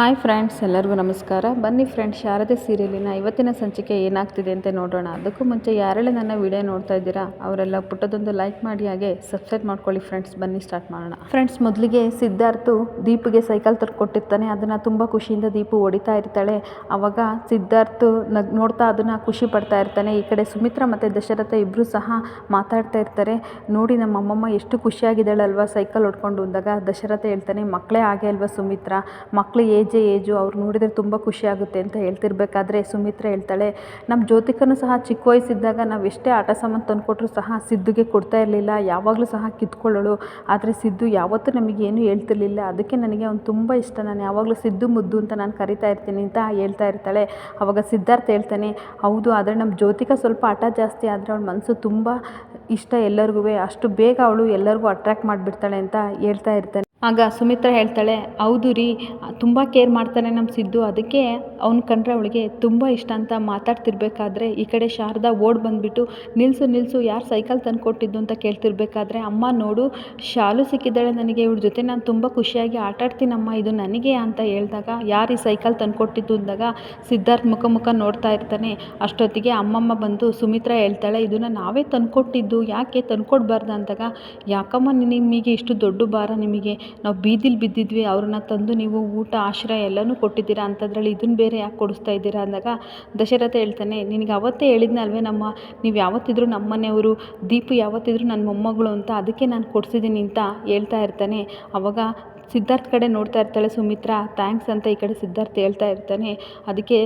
Hi friends, ಎಲ್ಲರಿಗೂ ನಮಸ್ಕಾರ. ಬನ್ನಿ ಫ್ರೆಂಡ್ಸ್, ಶಾರದೆ ಸೀರಿಯಲಿನ ಇವತ್ತಿನ ಸಂಚಿಕೆ ಏನಾಗ್ತಿದೆ ಅಂತ ನೋಡೋಣ. ಅದಕ್ಕೂ ಮುಂಚೆ ಯಾರೆಲ್ಲ ನನ್ನ ವಿಡಿಯೋ ನೋಡ್ತಾ ಇದ್ದೀರಾ, ಅವರೆಲ್ಲ ಪುಟ್ಟದೊಂದು ಲೈಕ್ ಮಾಡಿ, ಹಾಗೆ ಸಬ್ಸ್ಕ್ರೈಬ್ ಮಾಡ್ಕೊಳ್ಳಿ ಫ್ರೆಂಡ್ಸ್. ಬನ್ನಿ ಸ್ಟಾರ್ಟ್ ಮಾಡೋಣ. ಫ್ರೆಂಡ್ಸ್, ಮೊದಲಿಗೆ ಸಿದ್ಧಾರ್ಥು ದೀಪಿಗೆ ಸೈಕಲ್ ತರ್ಕೊಟ್ಟಿರ್ತಾನೆ. ಅದನ್ನು ತುಂಬ ಖುಷಿಯಿಂದ ದೀಪು ಹೊಡಿತಾ ಇರ್ತಾಳೆ. ಆವಾಗ ಸಿದ್ಧಾರ್ಥ್ ನಗ್ ನೋಡ್ತಾ ಅದನ್ನು ಖುಷಿ ಪಡ್ತಾ ಇರ್ತಾನೆ. ಈ ಕಡೆ ಸುಮಿತ್ರಾ ಮತ್ತು ದಶರಥ ಇಬ್ಬರು ಸಹ ಮಾತಾಡ್ತಾ ಇರ್ತಾರೆ. ನೋಡಿ ನಮ್ಮ ಅಮ್ಮಮ್ಮ ಎಷ್ಟು ಖುಷಿಯಾಗಿದ್ದಾಳಲ್ವಾ ಸೈಕಲ್ ಹೊಡ್ಕೊಂಡು ಅಂದಾಗ. ದಶರಥ ಹೇಳ್ತಾನೆ, ಮಕ್ಕಳೇ ಹಾಗೆ ಅಲ್ವಾ ಸುಮಿತ್ರ? ಮಕ್ಕಳು ಏಜೇ ಏಜು, ಅವ್ರು ನೋಡಿದರೆ ತುಂಬ ಖುಷಿ ಆಗುತ್ತೆ ಅಂತ ಹೇಳ್ತಿರ್ಬೇಕಾದ್ರೆ ಸುಮಿತ್ರ ಹೇಳ್ತಾಳೆ ನಮ್ಮ ಜ್ಯೋತಿಕನು ಸಹ ಚಿಕ್ಕ ವಯಸ್ಸಿದ್ದಾಗ ನಾವು ಎಷ್ಟೇ ಆಟ ಸಾಮಾನು ತಂದುಕೊಟ್ರು ಸಹ ಸಿದ್ದುಗೆ ಕೊಡ್ತಾ ಇರಲಿಲ್ಲ, ಯಾವಾಗಲೂ ಸಹ ಕಿತ್ಕೊಳ್ಳೋಳು. ಆದರೆ ಸಿದ್ದು ಯಾವತ್ತೂ ನಮಗೇನು ಹೇಳ್ತಿರ್ಲಿಲ್ಲ. ಅದಕ್ಕೆ ನನಗೆ ಅವ್ನು ತುಂಬ ಇಷ್ಟ. ನಾನು ಯಾವಾಗಲೂ ಸಿದ್ದು ಮುದ್ದು ಅಂತ ನಾನು ಕರಿತಾ ಇರ್ತೀನಿ ಅಂತ ಹೇಳ್ತಾ ಇರ್ತಾಳೆ. ಅವಾಗ ಸಿದ್ಧಾರ್ಥ ಹೇಳ್ತಾನೆ, ಹೌದು, ಆದರೆ ನಮ್ಮ ಜ್ಯೋತಿಕ ಸ್ವಲ್ಪ ಆಟ ಜಾಸ್ತಿ ಆದರೆ ಅವಳ ಮನಸ್ಸು ತುಂಬ ಇಷ್ಟ ಎಲ್ಲರಿಗೂ ಅಷ್ಟು ಬೇಗ ಅವಳು ಎಲ್ಲರಿಗೂ ಅಟ್ರ್ಯಾಕ್ಟ್ ಮಾಡಿಬಿಡ್ತಾಳೆ ಅಂತ ಹೇಳ್ತಾ ಇರ್ತಾನೆ. ಆಗ ಸುಮಿತ್ರ ಹೇಳ್ತಾಳೆ, ಹೌದು ರೀ, ತುಂಬ ಕೇರ್ ಮಾಡ್ತಾನೆ ನಮ್ಮ ಸಿದ್ದು. ಅದಕ್ಕೆ ಅವ್ನು ಕಂಡ್ರೆ ಅವಳಿಗೆ ತುಂಬ ಇಷ್ಟ ಅಂತ ಮಾತಾಡ್ತಿರ್ಬೇಕಾದ್ರೆ ಈ ಕಡೆ ಶಾರದಾ ಓಡ್ ಬಂದುಬಿಟ್ಟು ನಿಲ್ಲಿಸು ನಿಲ್ಲಿಸು ಯಾರು ಸೈಕಲ್ ತಂದು ಕೊಟ್ಟಿದ್ದು ಅಂತ ಕೇಳ್ತಿರ್ಬೇಕಾದ್ರೆ ಅಮ್ಮ ನೋಡು, ಶಾಲು ಸಿಕ್ಕಿದ್ದಾಳೆ ನನಗೆ, ಇವ್ಳ ಜೊತೆ ನಾನು ತುಂಬ ಖುಷಿಯಾಗಿ ಆಟಾಡ್ತೀನಮ್ಮ, ಇದು ನನಗೆ ಅಂತ ಹೇಳಿದಾಗ, ಯಾರು ಈ ಸೈಕಲ್ ತಂದು ಕೊಟ್ಟಿದ್ದು ಅಂದಾಗ ಸಿದ್ಧಾರ್ಥ್ ಮುಖ ಮುಖ ನೋಡ್ತಾ ಇರ್ತಾನೆ. ಅಷ್ಟೊತ್ತಿಗೆ ಅಮ್ಮಮ್ಮ ಬಂದು ಸುಮಿತ್ರಾ ಹೇಳ್ತಾಳೆ, ಇದನ್ನು ನಾವೇ ತಂದುಕೊಟ್ಟಿದ್ದು ಯಾಕೆ ತಂದ್ಕೊಡ್ಬಾರ್ದು ಅಂದಾಗ, ಯಾಕಮ್ಮ ನಿಮಗೆ ಇಷ್ಟು ದೊಡ್ಡ ಭಾರ ನಿಮಗೆ? ನಾವು ಬೀದಿಲಿ ಬಿದ್ದಿದ್ವಿ, ಅವ್ರನ್ನ ತಂದು ನೀವು ಊಟ, ಆಶ್ರಯ ಎಲ್ಲನೂ ಕೊಟ್ಟಿದ್ದೀರಾ ಅಂಥದ್ರಲ್ಲಿ ಇದನ್ನು ಬೇರೆ ಯಾಕೆ ಕೊಡಿಸ್ತಾ ಇದ್ದೀರಾ ಅಂದಾಗ ದಶರಥ ಹೇಳ್ತಾನೆ, ನಿನಗೆ ಅವತ್ತೇ ಹೇಳಿದ್ನಲ್ವೇ ನಮ್ಮ, ನೀವು ಯಾವತ್ತಿದ್ರೂ ನಮ್ಮ ಮನೆಯವರು ದೀಪು ಯಾವತ್ತಿದ್ರು ನನ್ನ ಮೊಮ್ಮಗಳು ಅಂತ ಅದಕ್ಕೆ ನಾನು ಕೊಡಿಸಿದ್ದೀನಿ ಅಂತ ಹೇಳ್ತಾ ಇರ್ತಾನೆ. ಅವಾಗ ಸಿದ್ಧಾರ್ಥ್ ಕಡೆ ನೋಡ್ತಾ ಇರ್ತಾಳೆ ಸುಮಿತ್ರಾ, ಥ್ಯಾಂಕ್ಸ್ ಅಂತ ಈ ಕಡೆ ಸಿದ್ಧಾರ್ಥ್ ಹೇಳ್ತಾ ಇರ್ತಾನೆ. ಅದಕ್ಕೆ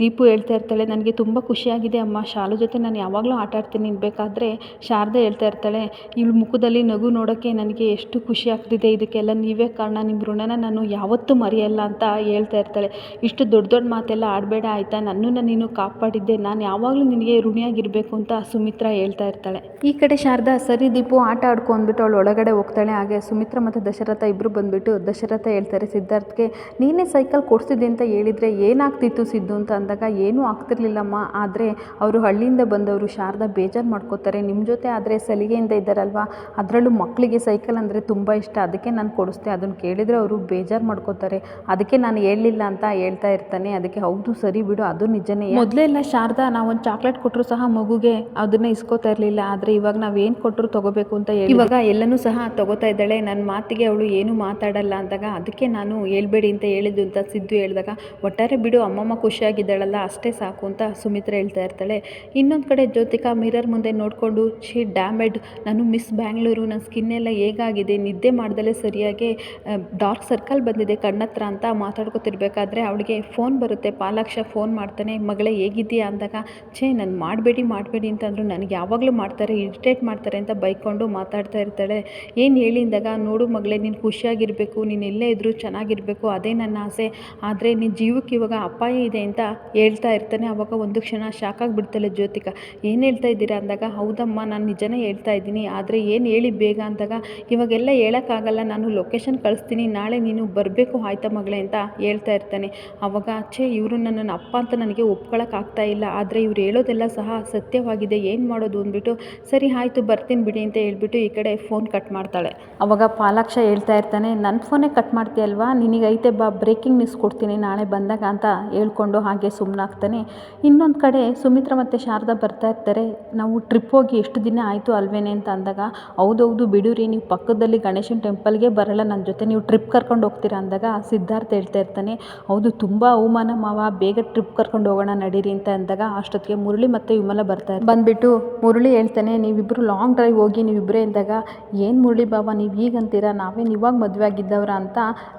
ದೀಪು ಹೇಳ್ತಾ ಇರ್ತಾಳೆ, ನನಗೆ ತುಂಬ ಖುಷಿಯಾಗಿದೆ ಅಮ್ಮ. ಶಾಲು ಜೊತೆ ನಾನು ಯಾವಾಗಲೂ ಆಟ ಆಡ್ತೀನಿ. ಬೇಕಾದರೆ ಶಾರದೆ ಹೇಳ್ತಾ ಇರ್ತಾಳೆ. ಇವಳ ಮುಖದಲ್ಲಿ ನಗು ನೋಡೋಕ್ಕೆ ನನಗೆ ಎಷ್ಟು ಖುಷಿ ಆಗ್ತಿದೆ. ಇದಕ್ಕೆಲ್ಲ ನೀವೇ ಕಾರಣ. ನಿಮ್ಮ ಋಣನ ನಾನು ಯಾವತ್ತೂ ಮರೆಯಲ್ಲ ಅಂತ ಹೇಳ್ತಾ ಇರ್ತಾಳೆ. ಇಷ್ಟು ದೊಡ್ಡ ದೊಡ್ಡ ಮಾತೆಲ್ಲ ಆಡಬೇಡ, ಆಯಿತಾ? ನನ್ನನ್ನು ನೀನು ಕಾಪಾಡಿದ್ದೆ. ನಾನು ಯಾವಾಗಲೂ ನಿನಗೆ ಋಣಿಯಾಗಿರಬೇಕು ಅಂತ ಸುಮಿತ್ರಾ ಹೇಳ್ತಾ ಇರ್ತಾಳೆ. ಈ ಕಡೆ ಶಾರದಾ, ಸರಿ ದೀಪು, ಆಟ ಆಡ್ಕೊಂಡ್ಬಿಟ್ಟು ಅವಳು ಒಳಗಡೆ ಹೋಗ್ತಾಳೆ. ಹಾಗೆ ಸುಮಿತ್ರಾ ಮತ್ತು ದಶರಥ ಇಬ್ಬರು ಬಂದುಬಿಟ್ಟು ದಶರಥ ಹೇಳ್ತಾರೆ ಸಿದ್ಧಾರ್ಥ್ಗೆ ನೀನೇ ಸೈಕಲ್ ಕೊಡಿಸಿದ್ದೆ ಅಂತ ಹೇಳಿದರೆ ಏನಾಗ್ತಿತ್ತು ಸಿದ್ದು? ಅಂತ ಅಂದಾಗ ಏನೂ ಆಗ್ತಿರ್ಲಿಲ್ಲಮ್ಮ ಆದರೆ ಅವರು ಹಳ್ಳಿಯಿಂದ ಬಂದವರು ಶಾರದಾ ಬೇಜಾರು ಮಾಡ್ಕೋತಾರೆ. ನಿಮ್ಮ ಜೊತೆ ಆದರೆ ಸಲಿಗೆಯಿಂದ ಇದ್ದಾರಲ್ವ? ಅದರಲ್ಲೂ ಮಕ್ಕಳಿಗೆ ಸೈಕಲ್ ಅಂದರೆ ತುಂಬ ಇಷ್ಟ. ಅದಕ್ಕೆ ನಾನು ಕೊಡಿಸ್ದೆ. ಅದನ್ನು ಕೇಳಿದರೆ ಅವರು ಬೇಜಾರು ಮಾಡ್ಕೋತಾರೆ. ಅದಕ್ಕೆ ನಾನು ಹೇಳಲಿಲ್ಲ ಅಂತ ಹೇಳ್ತಾ ಇರ್ತಾನೆ. ಅದಕ್ಕೆ ಹೌದು ಸರಿ ಬಿಡು. ಅದು ನಿಜನೇ. ಮೊದಲೆಲ್ಲ ಶಾರದಾ ನಾವು ಒಂದು ಚಾಕ್ಲೇಟ್ ಕೊಟ್ಟರು ಸಹ ಮಗುಗೆ ಅದನ್ನ ಇಸ್ಕೋತಾ ಇರಲಿಲ್ಲ. ಆದರೆ ಇವಾಗ ನಾವು ಏನು ಕೊಟ್ಟರು ತಗೋಬೇಕು ಅಂತ ಹೇಳಿ ಇವಾಗ ಎಲ್ಲನೂ ಸಹ ತಗೋತಾ ಇದ್ದಾಳೆ. ನನ್ನ ಮಾತಿಗೆ ಅವಳು ಏನು ಮಾತಾಡಲ್ಲ ಅಂದಾಗ ಅದಕ್ಕೆ ನಾನು ಹೇಳ್ಬೇಡಿ ಅಂತ ಹೇಳಿದ್ದು ಅಂತ ಸಿದ್ದು ಹೇಳಿದಾಗ, ಒಟ್ಟಾರೆ ಬಿಡು, ಅಮ್ಮಮ್ಮ ಖುಷಿಯಾಗಿದ್ದಾಳಲ್ಲ, ಅಷ್ಟೇ ಸಾಕು ಅಂತ ಸುಮಿತ್ರ ಹೇಳ್ತಾ ಇರ್ತಾಳೆ. ಇನ್ನೊಂದು ಕಡೆ ಜ್ಯೋತಿಕಾ ಮಿರರ್ ಮುಂದೆ ನೋಡಿಕೊಂಡು ಶಿ ಡ್ಯಾಮೇಡ್, ನಾನು ಮಿಸ್ ಬ್ಯಾಂಗ್ಳೂರು ನನ್ನ ಸ್ಕಿನ್ ಎಲ್ಲ ಹೇಗಾಗಿದೆ? ನಿದ್ದೆ ಮಾಡ್ದಲೇ ಸರಿಯಾಗಿ ಡಾರ್ಕ್ ಸರ್ಕಲ್ ಬಂದಿದೆ ಕಣ್ಣತ್ರ ಅಂತ ಮಾತಾಡ್ಕೊತಿರ್ಬೇಕಾದ್ರೆ ಅವಳಿಗೆ ಫೋನ್ ಬರುತ್ತೆ. ಪಾಲಾಕ್ಷ ಫೋನ್ ಮಾಡ್ತಾನೆ, ಮಗಳೇ, ಹೇಗಿದ್ದೀಯಾ? ಅಂದಾಗ, ಛೇ, ನಾನು ಮಾಡಬೇಡಿ ಮಾಡಬೇಡಿ ಅಂತಂದ್ರು ನನಗೆ ಯಾವಾಗಲೂ ಮಾಡ್ತಾರೆ, ಇರಿಟೇಟ್ ಮಾಡ್ತಾರೆ ಅಂತ ಬೈಕೊಂಡು ಮಾತಾಡ್ತಾ ಇರ್ತಾಳೆ. ಏನು ಹೇಳಿದಾಗ ನೋಡು ಮಗಳೇ, ನೀನು ಖುಷಿಯಾಗಿರಬೇಕು ನೀನು ಎಲ್ಲೇ ಇದ್ದರೂ ಚೆನ್ನಾಗಿರಬೇಕು, ಅದೇ ನನ್ನ ಆಸೆ. ಆದರೆ ನಿನ್ನ ಜೀವಕ್ಕೆ ಇವಾಗ ಅಪಾಯ ಇದೆ ಅಂತ ಹೇಳ್ತಾ ಇರ್ತಾನೆ. ಅವಾಗ ಒಂದು ಕ್ಷಣ ಶಾಕ್ ಆಗಿಬಿಡ್ತಾಳೆ ಜ್ಯೋತಿಕಾ. ಏನು ಹೇಳ್ತಾ ಇದ್ದೀರಾ ಅಂದಾಗ, ಹೌದಮ್ಮ, ನಾನು ನಿಜನೇ ಹೇಳ್ತಾ ಇದ್ದೀನಿ. ಆದರೆ ಏನು ಹೇಳಿ ಬೇಗ ಅಂದಾಗ, ಇವಾಗೆಲ್ಲ ಹೇಳೋಕ್ಕಾಗಲ್ಲ, ನಾನು ಲೊಕೇಶನ್ ಕಳಿಸ್ತೀನಿ, ನಾಳೆ ನೀನು ಬರಬೇಕು ಆಯ್ತಾ ಮಗಳೇ ಅಂತ ಹೇಳ್ತಾ ಇರ್ತಾನೆ. ಆವಾಗ ಛೇ, ಇವರು ನನ್ನನ್ನು ಅಪ್ಪ ಅಂತ ನನಗೆ ಒಪ್ಕೊಳ್ಳೋಕ್ಕಾಗ್ತಾ ಇಲ್ಲ. ಆದರೆ ಇವ್ರು ಹೇಳೋದೆಲ್ಲ ಸಹ ಸತ್ಯವಾಗಿದೆ. ಏನು ಮಾಡೋದು ಅಂದ್ಬಿಟ್ಟು, ಸರಿ ಆಯಿತು, ಬರ್ತೀನಿ ಬಿಡಿ ಅಂತ ಹೇಳ್ಬಿಟ್ಟು ಈ ಕಡೆ ಫೋನ್ ಕಟ್ ಮಾಡ್ತಾಳೆ. ಅವಾಗ ಪಾಲಾಕ್ಷ ಹೇಳ್ತಾ ಇರ್ತಾನೆ ನನ್ನ ಫೋನೇ ಕಟ್ ಮಾಡ್ತೀಯಲ್ವಾ ನಿನಗೈತೆ ಬಾ ಬ್ರೇಕಿಂಗ್ ನ್ಯೂಸ್ ಕೊಡ್ತೀನಿ ನಾಳೆ ಬಂದಾಗ ಅಂತ ಹೇಳ್ಕೊಂಡು ಹಾಗೆ ಸುಮ್ಮನಾಗ್ತಾನೆ ಇನ್ನೊಂದು ಕಡೆ ಸುಮಿತ್ರ ಮತ್ತು ಶಾರದಾ ಬರ್ತಾ ಇರ್ತಾರೆ. ನಾವು ಟ್ರಿಪ್ ಹೋಗಿ ಎಷ್ಟು ದಿನ ಆಯಿತು ಅಲ್ವೇನೆ ಅಂತ ಅಂದಾಗ, ಹೌದೌದು ಬಿಡುರಿ, ನೀವು ಪಕ್ಕದಲ್ಲಿ ಗಣೇಶನ ಟೆಂಪಲ್ಗೆ ಬರಲ್ಲ ನನ್ನ ಜೊತೆ ನೀವು ಟ್ರಿಪ್ ಕರ್ಕೊಂಡು ಹೋಗ್ತೀರಾ ಅಂದಾಗ ಸಿದ್ಧಾರ್ಥ ಹೇಳ್ತಾ ಇರ್ತಾನೆ. ಹೌದು, ತುಂಬ ಅವಮಾನ ಮಾವ, ಬೇಗ ಟ್ರಿಪ್ ಕರ್ಕೊಂಡು ಹೋಗೋಣ ನಡೀರಿ ಅಂತ ಅಂದಾಗ ಅಷ್ಟೊತ್ತಿಗೆ ಮುರಳಿ ಮತ್ತು ವಿಮಲ ಬರ್ತಾರೆ ಬಂದುಬಿಟ್ಟು ಮುರಳಿ ಹೇಳ್ತಾನೆ ನೀವಿಬ್ಬರು ಲಾಂಗ್ ಡ್ರೈವ್ ಹೋಗಿ ನೀವಿಬ್ಬರೇ ಅಂದಾಗ, ಏನು ಮುರಳಿ ಬಾಬಾ ನೀವು ಈಗಂತೀರಾ ನಾವೇನು ಇವಾಗ ಮದುವೆ ಆಗಿದ್ದವ್ರ ಅಂತ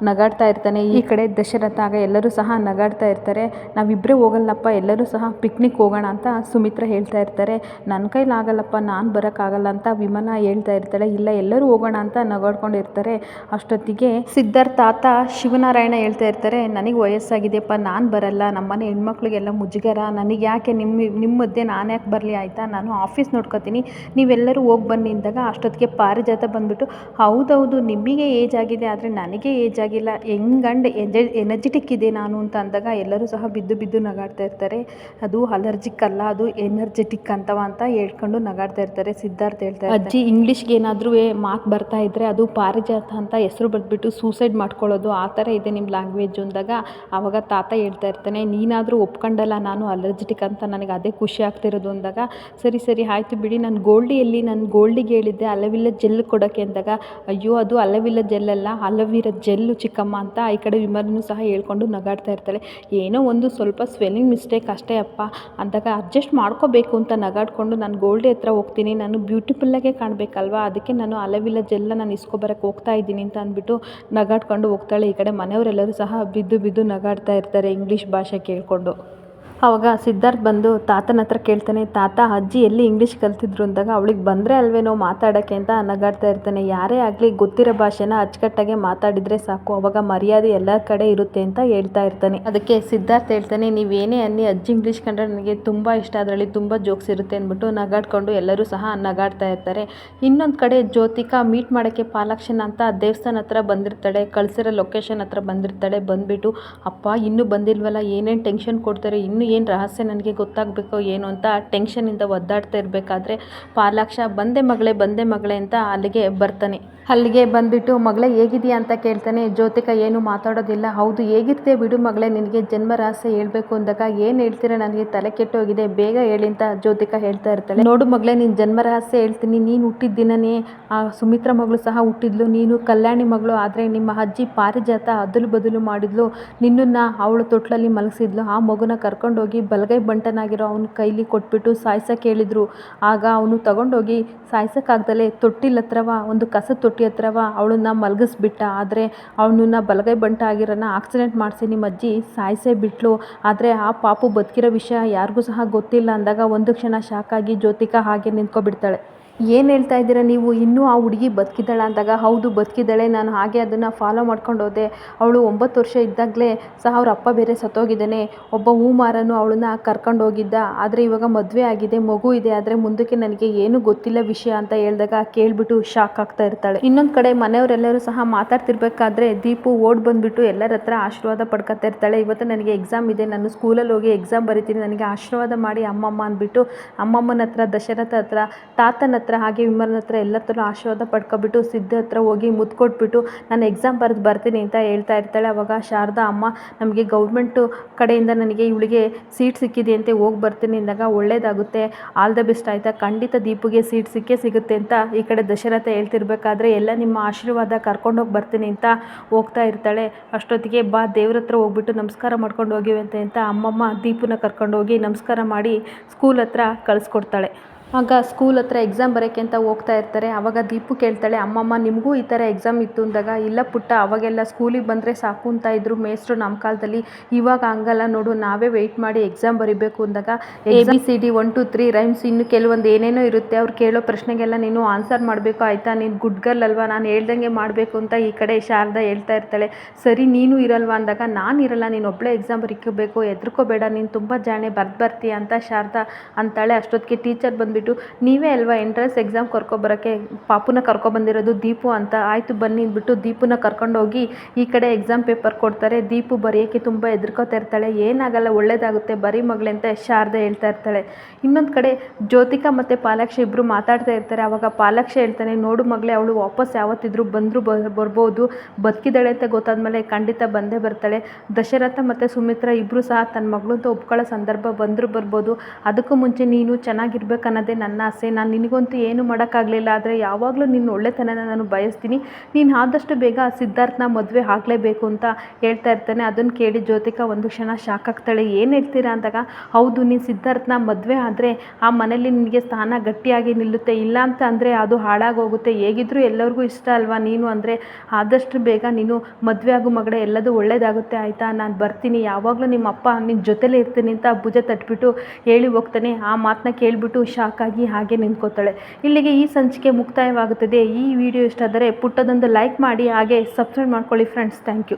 ನಗಾಡ್ತಾ ಇರ್ತಾನೆ. ಈ ಕಡೆ ದಶರಥ, ಆಗ ಎಲ್ಲರೂ ಸಹ ನಗಾಡ್ತಾ ಇರ್ತಾರೆ. ನಾವಿಬ್ಬರೇ ಹೋಗಲ್ಲಪ್ಪ, ಎಲ್ಲರೂ ಸಹ ಪಿಕ್ನಿಕ್ ಹೋಗೋಣ ಅಂತ ಸುಮಿತ್ರ ಹೇಳ್ತಾ ಇರ್ತಾರೆ. ನನ್ನ ಕೈಲಾಗಲ್ಲಪ್ಪ ನಾನು ಬರೋಕ್ಕಾಗಲ್ಲ ಅಂತ ವಿಮಲ ಹೇಳ್ತಾ ಇರ್ತಾಳೆ. ಇಲ್ಲ, ಎಲ್ಲರೂ ಹೋಗೋಣ ಅಂತ ನಗಾಡ್ಕೊಂಡಿರ್ತಾರೆ. ಅಷ್ಟೊತ್ತಿಗೆ ಸಿದ್ಧಾರ್ಥ, ತಾತ ಶಿವನಾರಾಯಣ ಹೇಳ್ತಾ ಇರ್ತಾರೆ, ನನಗೆ ವಯಸ್ಸಾಗಿದೆಯಪ್ಪ, ನಾನು ಬರಲ್ಲ. ನಮ್ಮನೆ ಹೆಣ್ಮಕ್ಳಿಗೆಲ್ಲ ಮುಜುಗರ. ನನಗೆ ಯಾಕೆ ನಿಮ್ಮ ನಿಮ್ಮ ಮಧ್ಯೆ ನಾನು ಯಾಕೆ ಬರಲಿ ಆಯಿತಾ? ನಾನು ಆಫೀಸ್ ನೋಡ್ಕೊತೀನಿ. ನೀವೆಲ್ಲರೂ ಹೋಗಿ ಬನ್ನಿ. ಅಂದಾಗ ಅಷ್ಟೊತ್ತಿಗೆ ಪಾರಿಜಾತ ಬಂದುಬಿಟ್ಟು, ಹೌದೌದು ನಿಮಗೆ ಏಜ್ ಆಗಿದೆ ಆದರೆ ನನಗೆ ಏಜ್ ಆಗಿಲ್ಲ. ಹೆಂಗಂಡ್ ಎಜೆ ಎನರ್ಜೆಟಿಕ್ ಇದೆ ನಾನು ಅಂತ ಅಂದಾಗ ಎಲ್ಲರೂ ಸಹ ಬಿದ್ದು ಬಿದ್ದು ನಗಾಡ್ತಾ ಇರ್ತಾರೆ. ಅದು ಅಲರ್ಜಿಕ್ ಅಲ್ಲ, ಅದು ಎನರ್ಜೆಟಿಕ್ ಅಂತವ ಅಂತ ಹೇಳ್ಕೊಂಡು ನಗಾಡ್ತಾ ಇರ್ತಾರೆ, ಸಿದ್ಧಾರ್ಥ ಹೇಳ್ತಾರೆ ಅಜ್ಜಿ ಇಂಗ್ಲೀಷ್ಗೆ ಏನಾದರೂ ಮಾತು ಬರ್ತಾ ಇದ್ದರೆ ಅದು ಪಾರಿಜಾತ ಅಂತ ಹೆಸರು ಬರೆದ್ಬಿಟ್ಟು ಸೂಸೈಡ್ ಮಾಡ್ಕೊಳ್ಳೋದು ಆ ಥರ ಇದೆ ನಿಮ್ಮ ಲ್ಯಾಂಗ್ವೇಜ್ ಅಂದಾಗ. ಆವಾಗ ತಾತ ಹೇಳ್ತಾ ಇರ್ತಾನೆ, ನೀನಾದರೂ ಒಪ್ಕೊಂಡಲ್ಲ ನಾನು ಅಲರ್ಜಿಟಿಕ್ ಅಂತ ನನಗೆ ಅದೇ ಖುಷಿ ಆಗ್ತಿರೋದು ಅಂದಾಗ. ಸರಿ ಸರಿ, ಆಯಿತು ಬಿಡಿ, ನಾನು ಗೋಲ್ಡಿಯಲ್ಲಿ ನಾನು ಗೋಲ್ಡಿಗೆ ಹೇಳಿದ್ದೆ, ಅಲವಿಲ್ಲ ಜೆಲ್ ಕೊಡೋಕ್ಕೆ ಅಂದಾಗ. ಅಯ್ಯೋ, ಅದು ಅಲವಿಲ್ಲ ಜೆಲ್ ಅಲ್ಲ. ಅಲವಿರ ಜೆಲ್ಲು ಚಿಕ್ಕಮ್ಮ ಅಂತ ಈ ಕಡೆ ವಿಮರ್ನು ಸಹ ಹೇಳ್ಕೊಂಡು ನಗಾಡ್ತಾ ಇರ್ತಾಳೆ. ಏನೋ ಒಂದು ಸ್ವಲ್ಪ ಸ್ವೆಲ್ಲಿಂಗ್ ಮಿಸ್ಟೇಕ್ ಅಷ್ಟೇ ಅಪ್ಪ. ಅಂದಾಗ ಅಡ್ಜಸ್ಟ್ ಮಾಡ್ಕೋಬೇಕು ಅಂತ ನಗಾಡ್ಕೊಂಡು ನಾನು ಗೋಲ್ಡ್ ಹತ್ರ ಹೋಗ್ತೀನಿ. ನಾನು ಬ್ಯೂಟಿಫುಲ್ಲಾಗೆ ಕಾಣಬೇಕಲ್ವಾ? ಅದಕ್ಕೆ ನಾನು ಅಲವಿಲ್ಲ ಜೆಲ್ಲ ನಾನು ಇಸ್ಕೊಬರಕ್ಕೆ ಹೋಗ್ತಾ ಇದ್ದೀನಿ ಅಂತ ಅಂದ್ಬಿಟ್ಟು ನಗಾಡ್ಕೊಂಡು ಹೋಗ್ತಾಳೆ. ಈ ಕಡೆ ಮನೆಯವರೆಲ್ಲರೂ ಸಹ ಬಿದ್ದು ಬಿದ್ದು ನಗಾಡ್ತಾ ಇರ್ತಾರೆ ಇಂಗ್ಲೀಷ್ ಭಾಷೆ ಕೇಳಿಕೊಂಡು. ಆವಾಗ ಸಿದ್ಧಾರ್ಥ್ ಬಂದು ತಾತನ ಹತ್ರ ಕೇಳ್ತಾನೆ, ತಾತ, ಅಜ್ಜಿ ಎಲ್ಲಿ ಇಂಗ್ಲೀಷ್ ಕಲ್ತಿದ್ರು? ಅಂದಾಗ, ಅವಳಿಗೆ ಬಂದರೆ ಅಲ್ವೇನೋ ಮಾತಾಡೋಕ್ಕೆ ಅಂತ ನಗಾಡ್ತಾ ಇರ್ತಾನೆ. ಯಾರೇ ಆಗಲಿ ಗೊತ್ತಿರೋ ಭಾಷೆನ ಅಚ್ಚುಕಟ್ಟಾಗೆ ಮಾತಾಡಿದರೆ ಸಾಕು. ಅವಾಗ ಮರ್ಯಾದೆ ಎಲ್ಲ ಕಡೆ ಇರುತ್ತೆ ಅಂತ ಹೇಳ್ತಾ ಇರ್ತಾನೆ. ಅದಕ್ಕೆ ಸಿದ್ಧಾರ್ಥ್ ಹೇಳ್ತಾನೆ ನೀವೇನೇ ಅನ್ನಿ ಅಜ್ಜಿ ಇಂಗ್ಲೀಷ್ ಕಂಡ್ರೆ ನನಗೆ ತುಂಬ ಇಷ್ಟ. ಅದರಲ್ಲಿ ತುಂಬ ಜೋಕ್ಸ್ ಇರುತ್ತೆ ಅಂದ್ಬಿಟ್ಟು ನಗಾಡ್ಕೊಂಡು ಎಲ್ಲರೂ ಸಹ ನಗಾಡ್ತಾ ಇರ್ತಾರೆ. ಇನ್ನೊಂದು ಕಡೆ ಜ್ಯೋತಿಕಾ ಮೀಟ್ ಮಾಡೋಕ್ಕೆ ಪಾಲಾಕ್ಷನ ಅಂತ ದೇವಸ್ಥಾನ ಹತ್ರ ಬಂದಿರ್ತಾಳೆ, ಕಳಿಸಿರೋ ಲೊಕೇಶನ್ ಹತ್ರ ಬಂದಿರ್ತಾಳೆ. ಬಂದುಬಿಟ್ಟು, ಅಪ್ಪ, ಇನ್ನೂ ಬಂದಿಲ್ವಲ್ಲ? ಏನೇನು ಟೆನ್ಷನ್ ಕೊಡ್ತಾರೆ? ಇನ್ನೂ ಏನು ರಹಸ್ಯ ನನಗೆ ಗೊತ್ತಾಗಬೇಕೋ ಏನು ಅಂತ ಟೆನ್ಷನಿಂದ ಒದ್ದಾಡ್ತಾ ಇರಬೇಕಾದ್ರೆ ಪಾಲಾಕ್ಷ ಬಂದೆ ಮಗಳೇ ಬಂದೆ ಮಗಳೇ ಅಂತ ಅಲ್ಲಿಗೆ ಬರ್ತಾನೆ. ಅಲ್ಲಿಗೆ ಬಂದುಬಿಟ್ಟು, ಮಗಳೇ ಹೇಗಿದೆಯಾ ಅಂತ ಕೇಳ್ತಾನೆ. ಜ್ಯೋತಿಕ, ಏನು ಮಾತಾಡೋದಿಲ್ಲ. ಹೌದು ಹೇಗಿರ್ತೆ ಬಿಡು ಮಗಳೇ, ನಿನಗೆ ಜನ್ಮ ರಹಸ್ಯ ಹೇಳ್ಬೇಕು ಅಂದಾಗ ಏನು ಹೇಳ್ತೀರಾ? ನನಗೆ ತಲೆ ಕೆಟ್ಟೋಗಿದೆ. ಬೇಗ ಹೇಳಿ ಅಂತ ಜ್ಯೋತಿಕ ಹೇಳ್ತಾ ಇರ್ತಾಳೆ. ನೋಡು ಮಗಳೇ ನಿನ್ನ ಜನ್ಮ ರಹಸ್ಯ ಹೇಳ್ತೀನಿ. ನೀನು ಹುಟ್ಟಿದ ದಿನನೇ ಆ ಸುಮಿತ್ರ ಮಗಳು ಸಹ ಹುಟ್ಟಿದ್ಲು. ನೀನು ಕಲ್ಯಾಣಿ ಮಗಳು ಆದರೆ ನಿಮ್ಮ ಅಜ್ಜಿ ಪಾರಿಜಾತ ಅದಲು ಬದಲು ಮಾಡಿದ್ಲು. ನಿನ್ನನ್ನು ಅವಳು ತೊಟ್ಲಲ್ಲಿ ಮಲಗಿಸಿದ್ಲು. ಆ ಮಗುನ ಕರ್ಕೊಂಡೋಗಿ ಬಲಗೈ ಬಂಟನಾಗಿರೋ ಅವನ ಕೈಲಿ ಕೊಟ್ಬಿಟ್ಟು ಸಾಯ್ಸಕ್ಕೆ ಹೇಳಿದ್ರು. ಆಗ ಅವನು ತಗೊಂಡೋಗಿ ಸಾಯ್ಸೋಕ್ಕಾಗ್ದಲೇ ತೊಟ್ಟಿಲ್ ಹತ್ರವ ಒಂದು ಕಸ ತೊಟ್ಟಿ ಹತ್ರವ ಅವಳನ್ನ ಮಲಗಿಸ್ಬಿಟ್ಟ. ಆದರೆ ಅವನನ್ನ ಬಲಗೈ ಬಂಟ ಆಗಿರೋನ ಆಕ್ಸಿಡೆಂಟ್ ಮಾಡಿಸಿ ನಿಮ್ಮ ಅಜ್ಜಿ ಸಾಯಿಸೇ ಬಿಟ್ಲು. ಆದರೆ ಆ ಪಾಪು ಬದುಕಿರೋ ವಿಷಯ ಯಾರಿಗೂ ಸಹ ಗೊತ್ತಿಲ್ಲ ಅಂದಾಗ ಒಂದು ಕ್ಷಣ ಶಾಕಾಗಿ ಜ್ಯೋತಿಕಾ ಹಾಗೆ ನಿಂತ್ಕೊಬಿಡ್ತಾಳೆ. ಏನು ಹೇಳ್ತಾ ಇದ್ದೀರ ನೀವು? ಇನ್ನೂ ಆ ಹುಡುಗಿ ಬದುಕಿದ್ದಾಳೆ ಅಂದಾಗ, ಹೌದು, ಬದುಕಿದ್ದಾಳೆ. ನಾನು ಹಾಗೆ ಅದನ್ನು ಫಾಲೋ ಮಾಡ್ಕೊಂಡು ಹೋದೆ. ಅವಳು ಒಂಬತ್ತು ವರ್ಷ ಇದ್ದಾಗಲೇ ಸಹ ಅವ್ರ ಅಪ್ಪ ಬೇರೆ ಸತ್ತೋಗಿದ್ದಾನೆ. ಒಬ್ಬ ಹೂಮಾರನು ಅವಳನ್ನ ಕರ್ಕೊಂಡು ಹೋಗಿದ್ದ. ಆದರೆ ಇವಾಗ ಮದುವೆ ಆಗಿದೆ, ಮಗು ಇದೆ. ಆದರೆ ಮುಂದಕ್ಕೆ ನನಗೆ ಏನು ಗೊತ್ತಿಲ್ಲ ವಿಷಯ ಅಂತ ಹೇಳಿದಾಗ ಕೇಳಿಬಿಟ್ಟು ಶಾಕ್ ಆಗ್ತಾ ಇರ್ತಾಳೆ. ಇನ್ನೊಂದು ಕಡೆ ಮನೆಯವರೆಲ್ಲರೂ ಸಹ ಮಾತಾಡ್ತಿರ್ಬೇಕಾದ್ರೆ ದೀಪು ಓಡ್ ಬಂದುಬಿಟ್ಟು ಎಲ್ಲರ ಹತ್ರ ಆಶೀರ್ವಾದ ಪಡ್ಕೊತಾ ಇರ್ತಾಳೆ. ಇವತ್ತು ನನಗೆ ಎಕ್ಸಾಮ್ ಇದೆ. ನಾನು ಸ್ಕೂಲಲ್ಲಿ ಹೋಗಿ ಎಕ್ಸಾಮ್ ಬರಿತೀನಿ. ನನಗೆ ಆಶೀರ್ವಾದ ಮಾಡಿ ಅಮ್ಮಮ್ಮ ಅಂದ್ಬಿಟ್ಟು ಅಮ್ಮಮ್ಮನ ಹತ್ರ, ದಶರಥ ಹತ್ರ, ತಾತನ ಹಾಗೆ ವಿಮಲನ ಹತ್ರ ಎಲ್ಲ ಹತ್ರ ಆಶೀರ್ವಾದ ಪಡ್ಕೊಬಿಟ್ಟು ಸಿದ್ಧ ಹತ್ರ ಹೋಗಿ ಮುದ್ದು ಕೊಟ್ಬಿಟ್ಟು ನಾನು ಎಕ್ಸಾಮ್ ಬರೆದು ಬರ್ತೀನಿ ಅಂತ ಹೇಳ್ತಾ ಇರ್ತಾಳೆ. ಅವಾಗ ಶಾರದಾ, ಅಮ್ಮ, ನಮಗೆ ಗೌರ್ಮೆಂಟು ಕಡೆಯಿಂದ ನನಗೆ ಇವಳಿಗೆ ಸೀಟ್ ಸಿಕ್ಕಿದೆ ಅಂತ, ಹೋಗಿ ಬರ್ತೀನಿ. ಅಂದಾಗ, ಒಳ್ಳೇದಾಗುತ್ತೆ ಆಲ್ ದ ಬೆಸ್ಟ್ ಆಯಿತಾ, ಖಂಡಿತ ದೀಪುಗೆ ಸೀಟ್ ಸಿಕ್ಕೇ ಸಿಗುತ್ತೆ ಅಂತ ಈ ಕಡೆ ದಶರಥ ಹೇಳ್ತಿರ್ಬೇಕಾದ್ರೆ ಎಲ್ಲ ನಿಮ್ಮ ಆಶೀರ್ವಾದ ಕರ್ಕೊಂಡೋಗಿ ಬರ್ತೀನಿ ಅಂತ ಹೋಗ್ತಾ ಇರ್ತಾಳೆ. ಅಷ್ಟೊತ್ತಿಗೆ ಬಾ, ದೇವ್ರ ಹತ್ರ ಹೋಗ್ಬಿಟ್ಟು ನಮಸ್ಕಾರ ಮಾಡ್ಕೊಂಡು ಹೋಗಿವಂತೆ ಅಂತ ಅಮ್ಮಮ್ಮ ದೀಪುನ ಕರ್ಕೊಂಡೋಗಿ ನಮಸ್ಕಾರ ಮಾಡಿ ಸ್ಕೂಲ್ ಹತ್ರ ಕಳಿಸ್ಕೊಡ್ತಾಳೆ. ಆಗ ಸ್ಕೂಲ್ ಹತ್ರ ಎಕ್ಸಾಮ್ ಬರೋಕ್ಕೆ ಅಂತ ಹೋಗ್ತಾ ಇರ್ತಾರೆ. ಆವಾಗ ದೀಪು ಕೇಳ್ತಾಳೆ ಅಮ್ಮಮ್ಮ ನಿಮಗೂ ಈ ಥರ ಎಕ್ಸಾಮ್ ಇತ್ತು ಅಂದಾಗ ಇಲ್ಲ ಪುಟ್ಟ ಅವಾಗೆಲ್ಲ ಸ್ಕೂಲಿಗೆ ಬಂದರೆ ಸಾಕು ಅಂತ ಇದ್ರು ಮೇಸ್ಟ್ರು ನಮ್ಮ ಕಾಲದಲ್ಲಿ. ಇವಾಗ ಹಂಗಲ್ಲ ನೋಡು ನಾವೇ ವೆಯ್ಟ್ ಮಾಡಿ ಎಕ್ಸಾಮ್ ಬರಿಬೇಕು ಅಂದಾಗ A B C D one two three rhymes ಇನ್ನು ಕೆಲವೊಂದು ಏನೇನೋ ಇರುತ್ತೆ. ಅವ್ರು ಕೇಳೋ ಪ್ರಶ್ನೆಗೆಲ್ಲ ನೀನು ಆನ್ಸರ್ ಮಾಡಬೇಕು ಆಯಿತಾ? ನೀನು ಗುಡ್ ಗರ್ಲ್ ಅಲ್ವಾ? ನಾನು ಹೇಳ್ದಂಗೆ ಮಾಡಬೇಕು ಅಂತ ಈ ಕಡೆ ಶಾರದಾ ಹೇಳ್ತಾ ಇರ್ತಾಳೆ. ಸರಿ ನೀನು ಇರಲ್ವಾ ಅಂದಾಗ ನಾನು ಇರಲ್ಲ ನೀನು ಒಬ್ಬಳೇ ಎಕ್ಸಾಮ್ ಬರೀಕೋಬೇಕು ಹೆದರ್ಕೋಬೇಡ ನೀನು ತುಂಬ ಜಾಣೆ ಬರ್ದು ಬರ್ತೀಯ ಅಂತ ಶಾರದಾ ಅಂತಾಳೆ. ಅಷ್ಟೊತ್ತಿಗೆ ಟೀಚರ್ ಬಂದುಬಿಟ್ಟು, ನೀವೇ ಅಲ್ವಾ ಎಂಟ್ರೆನ್ಸ್ ಎಕ್ಸಾಮ್ ಕರ್ಕೊಬರೋಕ್ಕೆ? ಪಾಪುನ ಕರ್ಕೊಬಂದಿರೋದು ದೀಪು ಅಂತ. ಆಯಿತು ಬನ್ನಿ ಅಂದ್ಬಿಟ್ಟು ದೀಪುನ ಕರ್ಕೊಂಡೋಗಿ ಈ ಕಡೆ ಎಕ್ಸಾಮ್ ಪೇಪರ್ ಕೊಡ್ತಾರೆ. ದೀಪು ಬರೆಯೋಕ್ಕೆ ತುಂಬ ಹೆದರ್ಕೋತಾ ಇರ್ತಾಳೆ. ಏನಾಗಲ್ಲ, ಒಳ್ಳೇದಾಗುತ್ತೆ. ಬರೀ ಮಗಳೇ ಅಂತ ಶಾರದೆ ಹೇಳ್ತಾ ಇರ್ತಾಳೆ. ಇನ್ನೊಂದು ಕಡೆ ಜ್ಯೋತಿಕಾ ಮತ್ತು ಪಾಲಾಕ್ಷಿ ಇಬ್ಬರು ಮಾತಾಡ್ತಾ ಇರ್ತಾರೆ. ಆವಾಗ ಪಾಲಾಕ್ಷಿ ಹೇಳ್ತಾನೆ, ನೋಡು ಮಗಳೇ, ಅವಳು ವಾಪಸ್ ಯಾವತ್ತಿದ್ರು ಬಂದರೂ ಬರ್ಬೋದು. ಬದುಕಿದ್ದಾಳೆ ಅಂತ ಗೊತ್ತಾದ್ಮೇಲೆ ಖಂಡಿತ ಬಂದೇ ಬರ್ತಾಳೆ. ದಶರಥ ಮತ್ತು ಸುಮಿತ್ರ ಇಬ್ಬರು ಸಹ ತನ್ನ ಮಗಳು ಅಂತ ಒಪ್ಕೊಳ್ಳೋ ಸಂದರ್ಭ ಬಂದರೂ ಬರ್ಬೋದು. ಅದಕ್ಕೂ ಮುಂಚೆ ನೀನು ಚೆನ್ನಾಗಿರ್ಬೇಕು ನನ್ನ ಆಸೆ. ನಾನು ನಿನಗಂತೂ ಏನು ಮಾಡೋಕ್ಕಾಗಲಿಲ್ಲ, ಆದರೆ ಯಾವಾಗಲೂ ನಿನ್ನ ಒಳ್ಳೆತನನ ನಾನು ಬಯಸ್ತೀನಿ. ನೀನು ಆದಷ್ಟು ಬೇಗ ಸಿದ್ಧಾರ್ಥನ ಮದುವೆ ಆಗಲೇಬೇಕು ಅಂತ ಹೇಳ್ತಾ ಇರ್ತಾನೆ. ಅದನ್ನು ಕೇಳಿ ಜ್ಯೋತಿಕ ಒಂದು ಕ್ಷಣ ಶಾಕ್ ಆಗ್ತಾಳೆ. ಏನು ಹೇಳ್ತೀರಾ ಅಂದಾಗ, ಹೌದು, ನೀನು ಸಿದ್ಧಾರ್ಥನ ಮದುವೆ ಆದರೆ ಆ ಮನೇಲಿ ನಿನಗೆ ಸ್ಥಾನ ಗಟ್ಟಿಯಾಗಿ ನಿಲ್ಲುತ್ತೆ. ಇಲ್ಲ ಅಂತ ಅಂದರೆ ಅದು ಹಾಳಾಗೋಗುತ್ತೆ. ಹೇಗಿದ್ರೂ ಎಲ್ಲರಿಗೂ ಇಷ್ಟ ಅಲ್ವಾ ನೀನು ಅಂದರೆ ಆದಷ್ಟು ಬೇಗ ನೀನು ಮದುವೆ ಆಗೋ ಮಗಳೇ, ಎಲ್ಲದೂ ಒಳ್ಳೇದಾಗುತ್ತೆ, ಆಯಿತಾ? ನಾನು ಬರ್ತೀನಿ. ಯಾವಾಗಲೂ ನಿಮ್ಮ ಅಪ್ಪ ನಿನ್ನ ಜೊತೆಲೇ ಇರ್ತೀನಿ ಅಂತ ಭುಜ ತಟ್ಬಿಟ್ಟು ಹೇಳಿ ಹೋಗ್ತಾನೆ. ಆ ಮಾತನ್ನ ಕೇಳಿಬಿಟ್ಟು ಶಾಕಾಗಿ ಹಾಗೆ ನಿಂತ್ಕೋತಾಳೆ ಇಲ್ಲಿಗೆ ಈ ಸಂಚಿಕೆ ಮುಕ್ತಾಯವಾಗುತ್ತದೆ. ಈ ವಿಡಿಯೋ ಇಷ್ಟ ಆದರೆ ಪುಟ್ಟದೊಂದು ಲೈಕ್ ಮಾಡಿ, ಹಾಗೆ ಸಬ್ಸ್ಕ್ರೈಬ್ ಮಾಡ್ಕೊಳ್ಳಿ ಫ್ರೆಂಡ್ಸ್. Thank you.